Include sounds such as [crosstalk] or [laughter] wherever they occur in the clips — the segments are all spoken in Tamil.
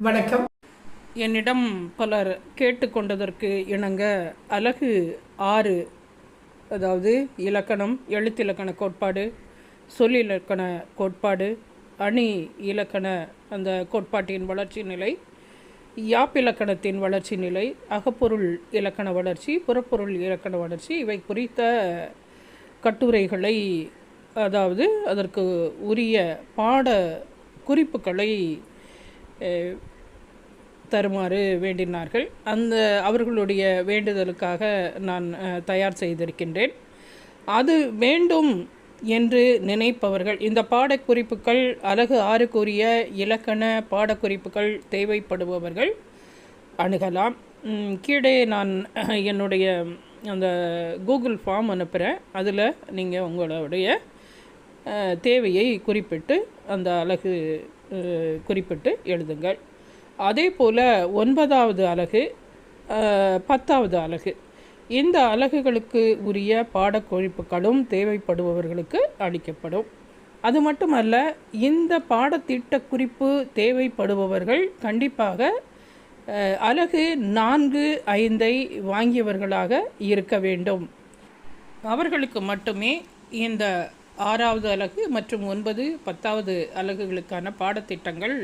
வணக்கம். என்னிடம் பலர் கேட்டுக்கொண்டதற்கு இணங்க அலகு ஆறு அதாவது இலக்கணம் எழுத்திலக்கண கோட்பாடு சொல்லிலக்கண கோட்பாடு அணி இலக்கண அந்த கோட்பாட்டின் வளர்ச்சி நிலை யாப்பிலக்கணத்தின் வளர்ச்சி நிலை அகப்பொருள் இலக்கண வளர்ச்சி புறப்பொருள் இலக்கண வளர்ச்சி இவை குறித்த கட்டுரைகளை அதாவது அதற்கு உரிய பாட குறிப்புகளை தருமாறு வேண்டினார்கள். அந்த அவர்களுடைய வேண்டுதலுக்காக நான் தயார் செய்திருக்கின்றேன். அது வேண்டும் என்று நினைப்பவர்கள் இந்த பாடக்குறிப்புகள் அழகு ஆறுக்குரிய இலக்கண பாடக்குறிப்புகள் தேவைப்படுபவர்கள் அணுகலாம். கீழே நான் என்னுடைய அந்த கூகுள் ஃபார்ம் அனுப்புகிறேன் அதில் நீங்கள் உங்களுடைய தேவையை குறிப்பிட்டு அந்த அழகு குறிப்பிட்டு எழுதுங்கள். அதே போல் ஒன்பதாவது அலகு பத்தாவது அலகு. இந்த அலகுகளுக்கு உரிய பாடக்குறிப்புகளும் தேவைப்படுபவர்களுக்கு அளிக்கப்படும். அது மட்டுமல்ல இந்த பாடத்திட்ட குறிப்பு தேவைப்படுபவர்கள் கண்டிப்பாக அலகு நான்கு ஐந்தை வாங்கியவர்களாக இருக்க வேண்டும். அவர்களுக்கு மட்டுமே இந்த ஆறாவது அலகு மற்றும் ஒன்பது பத்தாவது அலகுகளுக்கான பாடத்திட்டங்கள்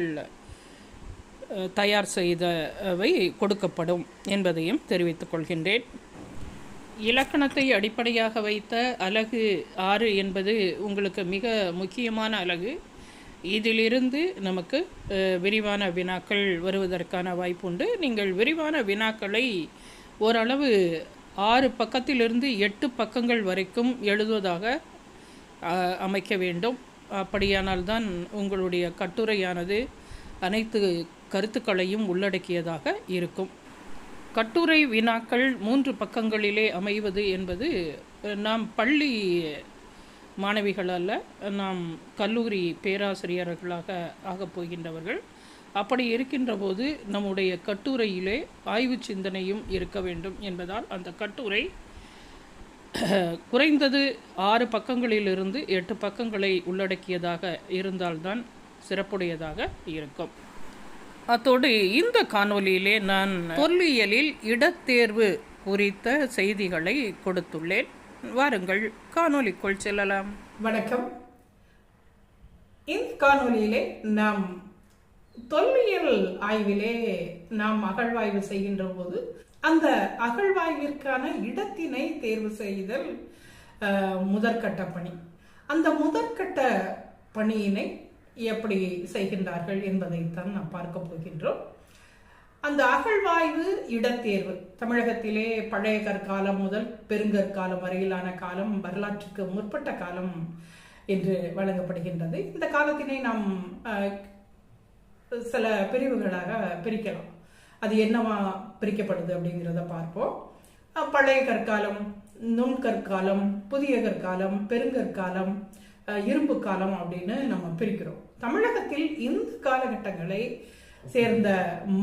தயார் செய்தவை கொடுக்கப்படும் என்பதையும் தெரிவித்துக் கொள்கின்றேன். இலக்கணத்தை அடிப்படையாக வைத்த அலகு ஆறு என்பது உங்களுக்கு மிக முக்கியமான அலகு. இதிலிருந்து நமக்கு விரிவான வினாக்கள் வருவதற்கான வாய்ப்புண்டு. நீங்கள் விரிவான வினாக்களை ஓரளவு ஆறு பக்கத்திலிருந்து எட்டு பக்கங்கள் வரைக்கும் எழுதுவதாக அமைக்க வேண்டும். அப்படியானால்தான் உங்களுடைய கட்டுரையானது அனைத்து கருத்துக்களையும் உள்ளடக்கியதாக இருக்கும். கட்டுரை வினாக்கள் மூன்று பக்கங்களிலே அமைவது என்பது நாம் பள்ளி மாணவிகள் அல்ல நாம் கல்லூரி பேராசிரியர்களாக ஆகப் போகின்றவர்கள். அப்படி இருக்கின்ற போது நம்முடைய கட்டுரையிலே ஆய்வு சிந்தனையும் இருக்க வேண்டும் என்பதால் அந்த கட்டுரை [coughs] குறைந்தது ஆறு பக்கங்களிலிருந்து எட்டு பக்கங்களை உள்ளடக்கியதாக இருந்தால்தான் சிறப்புடையதாக இருக்கும். அத்தோடு இந்த காணொலியிலே நான் பொருளியலில் இடத்தேர்வு குறித்த செய்திகளை கொடுத்துள்ளேன். வாருங்கள் காணொளிக்குள் செல்லலாம். வணக்கம். இந்த காணொலியிலே நாம் தொல்லியல் ஆய்விலே நாம் அகழ்வாய்வு செய்கின்ற போது அந்த அகழ்வாய்விற்கான இடத்தினை தேர்வு செய்தல் முதற்கட்ட பணி. அந்த முதற்கட்ட பணியினை எப்படி செய்கின்றார்கள் என்பதைத்தான் நாம் பார்க்க போகின்றோம். அந்த அகழ்வாய்வு இடத்தேர்வு. தமிழகத்திலே பழைய கற்காலம் முதல் பெருங்கற்காலம் வரையிலான காலம் வரலாற்றுக்கு முற்பட்ட காலம் என்று வழங்கப்படுகின்றது. இந்த காலத்தினை நாம் சில பிரிவுகளாக பிரிக்கலாம். அது என்னவா பிரிக்கப்படுது அப்படிங்கிறத பார்ப்போம். பழைய கற்காலம் நுண்கற்காலம் புதிய கற்காலம் பெருங்கற்காலம் இரும்பு காலம் அப்படின்னு நம்ம பிரிக்கிறோம். தமிழகத்தில் இந்த காலகட்டங்களை சேர்ந்த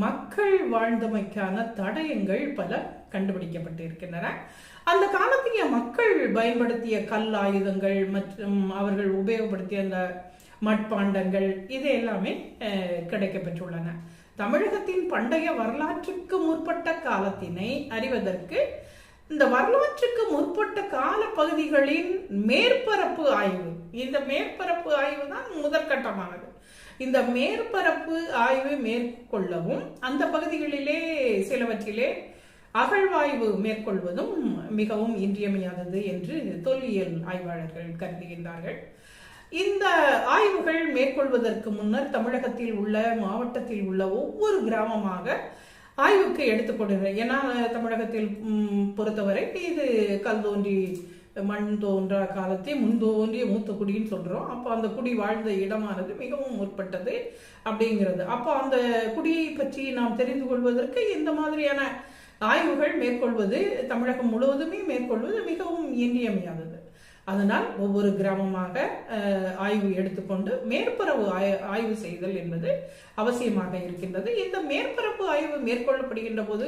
மக்கள் வாழ்ந்தமைக்கான தடயங்கள் பல கண்டுபிடிக்கப்பட்டிருக்கின்றன. அந்த காலத்திய மக்கள் பயன்படுத்திய கல் ஆயுதங்கள் மற்றும் அவர்கள் உபயோகப்படுத்திய அந்த மட்பாண்டங்கள் இது எல்லாமே கிடைக்கப்பெற்றுள்ளன. தமிழகத்தின் பண்டைய வரலாற்றுக்கு முற்பட்ட காலத்தினை அறிவதற்கு இந்த வரலாற்றுக்கு முற்பட்ட கால பகுதிகளின் மேற்பரப்பு ஆய்வு. இந்த மேற்பரப்பு ஆய்வு தான் முதற்கட்டமானது இந்த மேற்பரப்பு ஆய்வு மேற்கொள்ளவும் அந்த பகுதிகளிலே சிலவற்றிலே அகழ்வாய்வு மேற்கொள்வதும் மிகவும் இன்றியமையாதது என்று தொல்லியல் ஆய்வாளர்கள் கருதுகின்றார்கள். இந்த ஆய்வுகள் மேற்கொள்வதற்கு முன்னர் தமிழகத்தில் உள்ள மாவட்டத்தில் உள்ள ஒவ்வொரு கிராமமாக ஆய்வுக்கு எடுத்துக்கொள்கிறேன் ஏன்னா தமிழகத்தில் பொறுத்தவரை இது கல் தோன்றி மண் தோன்றா காலத்தை முன் தோன்றிய மூத்த குடின்னு சொல்றோம். அப்போ அந்த குடி வாழ்ந்த இடமானது மிகவும் முற்பட்டது அப்படிங்கிறது. அப்போ அந்த குடியை பற்றி நாம் தெரிந்து கொள்வதற்கு இந்த மாதிரியான ஆய்வுகள் மேற்கொள்வது தமிழகம் முழுவதுமே மேற்கொள்வது மிகவும் இன்றியமையாதது. அதனால் ஒவ்வொரு கிராமமாக ஆய்வு எடுத்துக்கொண்டு மேற்பரப்பு ஆய்வு செய்தல் என்பது அவசியமாக இருக்கின்றது. இந்த மேற்பரப்பு ஆய்வு மேற்கொள்ளப்படுகின்ற போது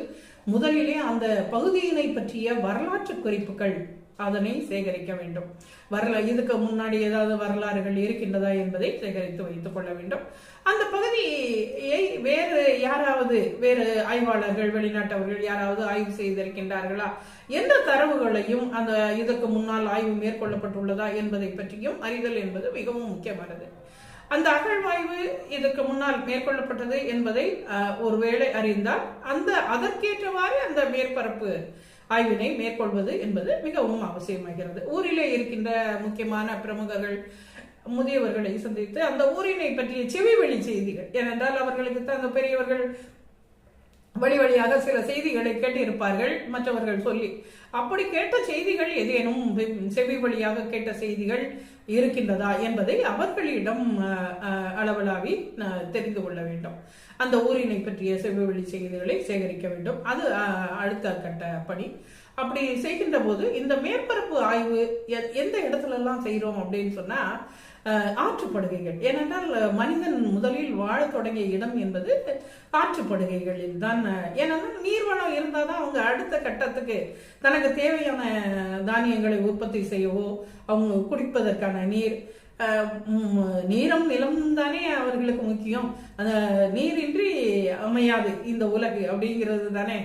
முதலிலே அந்த பகுதியினை பற்றிய வரலாற்று குறிப்புகள் அதனை சேகரிக்க வேண்டும். வரல இதுக்கு முன்னாடி ஏதாவது வரலாறுகள் இருக்கின்றதா என்பதை சேகரித்து வைத்துக் கொள்ள வேண்டும். அந்த பகுதியை வேறு யாராவது வேறு ஆய்வாளர்கள் வெளிநாட்டவர்கள் யாராவது ஆய்வு செய்திருக்கின்றார்களா? எந்த தரவுகளையும் அந்த இதற்கு முன்னால் ஆய்வு மேற்கொள்ளப்பட்டுள்ளதா என்பதை பற்றியும் அறிதல் என்பது மிகவும் முக்கியமானது. அந்த அகழ்வாய்வு இதற்கு முன்னால் மேற்கொள்ளப்பட்டது என்பதை அஹ், ஒருவேளை அறிந்தால் அந்த அதற்கேற்றவாறு அந்த மேற்பரப்பு ஆய்வினை மேற்கொள்வது என்பது மிகவும் அவசியமாகிறது. ஊரிலே இருக்கின்ற முக்கியமான பிரமுகர்கள் முதியவர்களை சந்தித்து அந்த ஊரினை பற்றிய செவிவெளி செய்திகள். ஏனென்றால் அவர்களுக்கு தான் அந்த பெரியவர்கள் வழி வழியாக சில செய்திகளை கேட்டிருப்பார்கள் மற்றவர்கள் சொல்லி. அப்படி கேட்ட செய்திகள் ஏதேனும் செவி வழியாக கேட்ட செய்திகள் இருக்கின்றதா என்பதை அவர்களிடம் அஹ், அளவலாவி அஹ், தெரிந்து கொள்ள வேண்டும். அந்த ஊரினை பற்றிய செவ்வெளி செய்திகளை சேகரிக்க வேண்டும். அது அடுத்த கட்ட பணி. அப்படி செய்கின்ற போது இந்த மேற்பரப்பு ஆய்வு எந்த இடத்துல எல்லாம் செய்றோம் அப்படின்னு சொன்னா ஆற்றுப்படுகைகள். ஏனென்றால் மனிதன் முதலில் வாழத் தொடங்கிய இடம் என்பது ஆற்றுப்படுகைகளில் தான். ஏனென்றால் நீர்வளம் இருந்தால் தான் அவங்க அடுத்த கட்டத்துக்கு தனக்கு தேவையான தானியங்களை உற்பத்தி செய்யவோ அவங்க குடிப்பதற்கான நீர் நீரம் ம், நீரும் நிலமும் தானே அவர்களுக்கு முக்கியம். அந்த நீரின்றி அமையாது இந்த உலகு அப்படிங்கிறது தானே.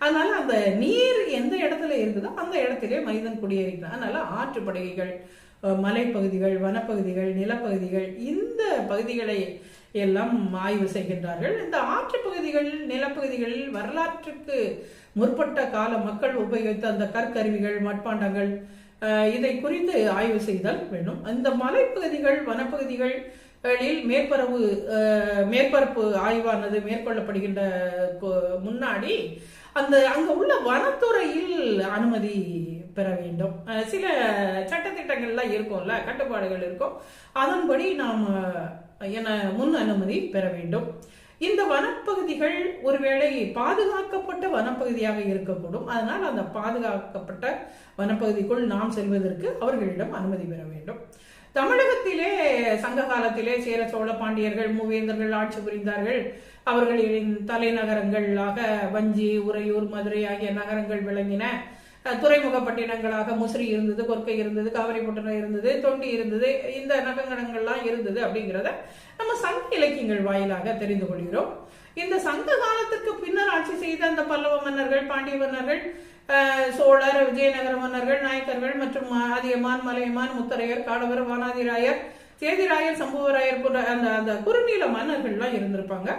அதனால அந்த நீர் எந்த இடத்துல இருக்குதோ அந்த இடத்திலே மனிதன் குடியேறிக்கிறான் அதனால ஆற்றுப்படுகைகள் மலைப்பகுதிகள் வனப்பகுதிகள் நிலப்பகுதிகள் இந்த பகுதிகளை எல்லாம் ஆய்வு செய்கின்றார்கள். இந்த ஆற்று பகுதிகள் நிலப்பகுதிகளில் வரலாற்றுக்கு முற்பட்ட கால மக்கள் உபயோகித்த அந்த கற்கருவிகள் மட்பாண்டங்கள் இதை குறித்து ஆய்வு செய்தல் வேண்டும். இந்த மலைப்பகுதிகள் வனப்பகுதிகளில் மேற்பரப்பு மேற்பரப்பு ஆய்வானது மேற்கொள்ளப்படுகின்ற முன்னாடி அந்த அங்கே உள்ள வனத்துறையில் அனுமதி பெற வேண்டும். சில சட்டத்திட்டங்கள்லாம் இருக்கும்ல கட்டுப்பாடுகள் இருக்கும். அதன்படி நாம் என முன் அனுமதி பெற வேண்டும். இந்த வனப்பகுதிகள் ஒருவேளை பாதுகாக்கப்பட்ட வனப்பகுதியாக இருக்கக்கூடும். அதனால் அந்த பாதுகாக்கப்பட்ட வனப்பகுதிக்குள் நாம் செல்வதற்கு அவர்களிடம் அனுமதி பெற வேண்டும். தமிழகத்திலே சங்க காலத்திலே சேர சோழ பாண்டியர்கள் மூவேந்தர்கள் ஆட்சி புரிந்தார்கள். அவர்களின் தலைநகரங்களாக வஞ்சி உறையூர் மதுரை ஆகிய நகரங்கள் விளங்கின. துறைமுகப்பட்டினங்களாக துறைமுக பட்டினங்களாக முசிறி இருந்தது கொற்கை இருந்தது காவிரிப்பட்டினம் இருந்தது தொண்டி இருந்தது இந்த நகரங்கள்லாம் இருந்தது அப்படிங்கிறத நம்ம சங்க இலக்கியங்கள் வாயிலாக தெரிந்து கொள்கிறோம். இந்த சங்க காலத்துக்கு பின்னர் ஆட்சி செய்த அந்த பல்லவ மன்னர்கள் பாண்டிய மன்னர்கள் சோழர் விஜயநகர மன்னர்கள் நாயக்கர்கள் மற்றும் அதியமான் மலையமான் முத்தரையர் காடவர் வானாதிராயர் சேதிராயர் சம்புவராயர் போன்ற அந்த அந்த குறுநீள மன்னர்கள்லாம் இருந்திருப்பாங்க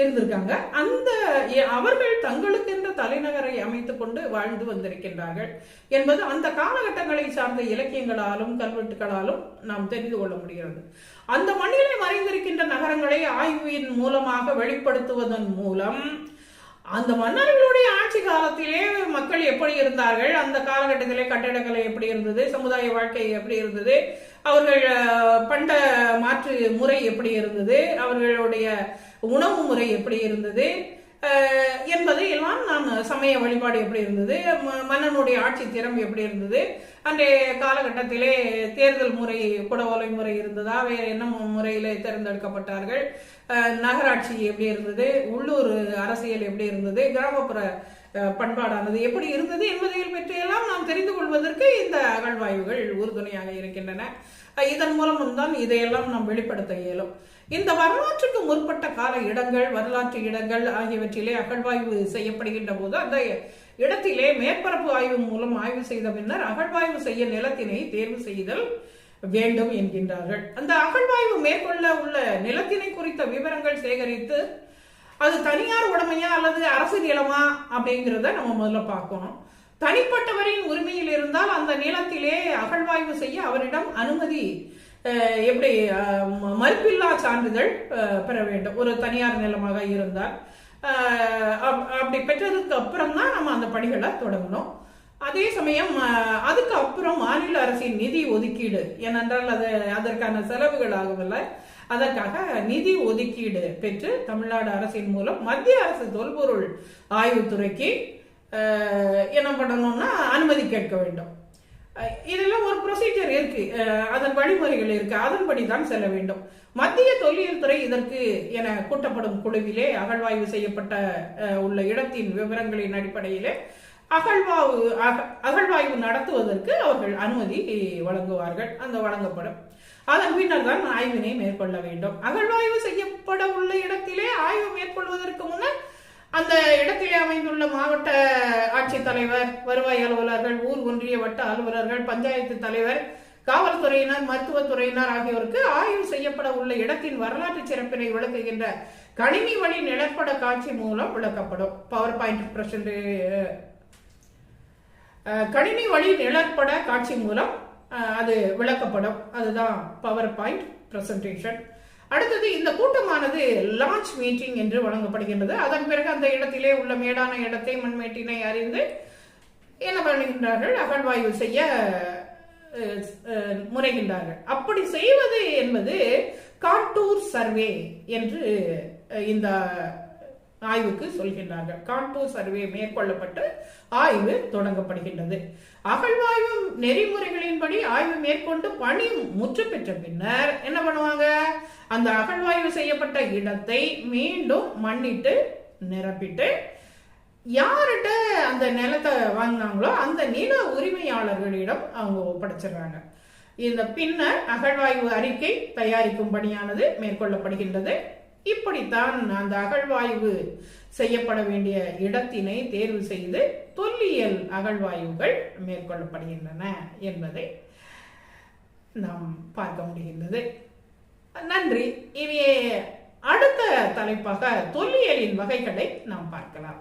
இருந்திருக்காங்க. அந்த அவர்கள் அவர்கள் தங்களுக்கென்ற தலைநகரை அமைத்து கொண்டு வாழ்ந்து வந்திருக்கின்றார்கள் என்பது அந்த காலகட்டங்களை சார்ந்த இலக்கியங்களாலும் கல்வெட்டுகளாலும் நாம் தெரிந்து கொள்ள முடிகிறது. அந்த மண்ணிலே மறைந்திருக்கின்ற நகரங்களை ஆய்வின் மூலமாக வெளிப்படுத்துவதன் மூலம் அந்த மன்னர்களுடைய ஆட்சி காலத்திலே மக்கள் எப்படி இருந்தார்கள்? அந்த காலகட்டத்திலே கட்டிடக்கலை எப்படி இருந்தது? சமுதாய வாழ்க்கை எப்படி இருந்தது? அவர்கள் பண்ட மாற்று முறை எப்படி இருந்தது? அவர்களுடைய உணவு முறை எப்படி இருந்தது? அஹ், என்பதை எல்லாம் நாம் சமய வழிபாடு எப்படி இருந்தது? ம- மன்னனுடைய ஆட்சி திறம் எப்படி இருந்தது? அன்றைய காலகட்டத்திலே தேர்தல் முறை குடவோலை முறை இருந்ததா? வேறு என்ன முறையில் முறையிலே தேர்ந்தெடுக்கப்பட்டார்கள்? நகராட்சி எப்படி இருந்தது? உள்ளூர் அரசியல் எப்படி இருந்தது? கிராமப்புற பண்பாடானது எப்படி இருந்தது என்பதை பற்றியெல்லாம் நாம் தெரிந்து கொள்வதற்கு இந்த அகழ்வாய்வுகள் உறுதுணையாக இருக்கின்றன. இதன் மூலம் தான் இதையெல்லாம் நாம் வெளிப்படுத்த இயலும். இந்த வரலாற்றுக்கு முற்பட்ட கால இடங்கள் வரலாற்று இடங்கள் ஆகியவற்றிலே அகழ்வாய்வு செய்யப்படுகின்ற போது அந்த இடத்திலே மேற்பரப்பு ஆய்வு மூலம் ஆய்வு செய்த பின்னர் அகழ்வாய்வு செய்ய நிலத்தினை தேர்வு செய்தல் வேண்டும் என்கின்றார்கள். அந்த அகழ்வாய்வு மேற்கொள்ள உள்ள நிலத்தினை குறித்த விவரங்கள் சேகரித்து அது தனியார் உடமையா அல்லது அரசு நிலமா அப்படிங்கிறத நம்ம முதல்ல பார்க்கணும். தனிப்பட்டவரின் உரிமையில் இருந்தால் அந்த நிலத்திலே அகழ்வாய்வு செய்ய அவரிடம் அனுமதி எப்படி மறுப்பில்லா சான்றிதழ் பெற வேண்டும். ஒரு தனியார் நிலமாக இருந்தால் அப்- அப்படி பெற்றதுக்கு அப்புறம் தான் நம்ம அந்த பணிகளை தொடங்கணும். அதே சமயம் அதுக்கு அப்புறம் மாநில அரசின் நிதி ஒதுக்கீடு ஏனென்றால் அது அதற்கான செலவுகள் ஆகவில்லை. அதற்காக நிதி ஒதுக்கீடு பெற்று தமிழ்நாடு அரசின் மூலம் மத்திய அரசு தொல்பொருள் ஆய்வுத்துறைக்கு என்ன பண்ணணும்னா அனுமதி கேட்க வேண்டும். இதெல்லாம் ஒரு ப்ரொசீஜர் இருக்கு. அதன் வழிமுறைகள் இருக்கு. அதன்படி தான் செல்ல வேண்டும். மத்திய தொல்லியல் துறை இதற்கு என கூட்டப்படும் குழுவிலே அகழ்வாய்வு செய்யப்பட்ட உள்ள இடத்தின் விவரங்களின் அடிப்படையிலே அகழ்வாய்வு அக- அகழ்வாய்வு நடத்துவதற்கு அவர்கள் அனுமதி வழங்குவார்கள். அந்த வழங்கப்படும். அதன் பின்னர் தான் ஆய்வினை மேற்கொள்ள வேண்டும். அகழ்வாய்வு செய்யப்பட உள்ள இடத்திலே ஆய்வு மேற்கொள்வதற்கு முன்னர் அந்த இடத்திலே அமைந்துள்ள மாவட்ட ஆட்சித்தலைவர் வருவாய் அலுவலர்கள் ஊர் ஒன்றிய வட்ட அலுவலர்கள் பஞ்சாயத்து தலைவர் காவல்துறையினர் மருத்துவத்துறையினர் ஆகியோருக்கு ஆய்வு செய்யப்பட உள்ள இடத்தின் வரலாற்று சிறப்பினை விளக்குகின்ற கணினி வழி நிலப்பட காட்சி மூலம் விளக்கப்படும். பவர் பாயிண்ட் பிரசன்ட் கணினி வழி நிழற்பட காட்சி மூலம் அது விளக்கப்படும். அதுதான் பவர் பாயிண்ட் ப்ரெசன்டேஷன் அடுத்தது இந்த கூட்டமானது லான்ச் மீட்டிங் என்று வழங்கப்படுகின்றது. அதன் பிறகு அந்த இடத்திலே உள்ள மேடான இடத்தை மண்மேட்டினை அறிந்து என்ன பண்ணுகின்றார்கள்? அகழ்வாய்வு செய்ய முறைகின்றார்கள் முனைகின்றார்கள். அப்படி செய்வது என்பது காட்டூர் சர்வே என்று இந்த ஆய்வுக்கு சொல்கின்றார்கள். காட்டூர் சர்வே மேற்கொள்ளப்பட்டு ஆய்வு தொடங்கப்படுகின்றது. அகழ்வாய்வு நெறிமுறைகளின்படி ஆய்வு மேற்கொண்டு பணி முற்று பெற்ற பின்னர் என்ன பண்ணுவாங்க? அந்த அகழ்வாய்வு செய்யப்பட்ட இடத்தை மீண்டும் மண்ணிட்டு நிரப்பிட்டு யார்கிட்ட அந்த நிலத்தை வாங்கினாங்களோ அந்த நில உரிமையாளர்களிடம் அவங்க ஒப்படைச்சிடுறாங்க. இந்த பின்னர் அகழ்வாய்வு அறிக்கை தயாரிக்கும் பணியானது மேற்கொள்ளப்படுகின்றது. இப்படித்தான் அந்த அகழ்வாய்வு செய்யப்பட வேண்டிய இடத்தினை தேர்வு செய்து தொல்லியல் அகழ்வாய்வுகள் மேற்கொள்ளப்படுகின்றன என்பதை நாம் பார்க்க முடிகின்றது. நன்றி. இவையே அடுத்த தலைப்பாக தொல்லியலின் வகைகளை நாம் பார்க்கலாம்.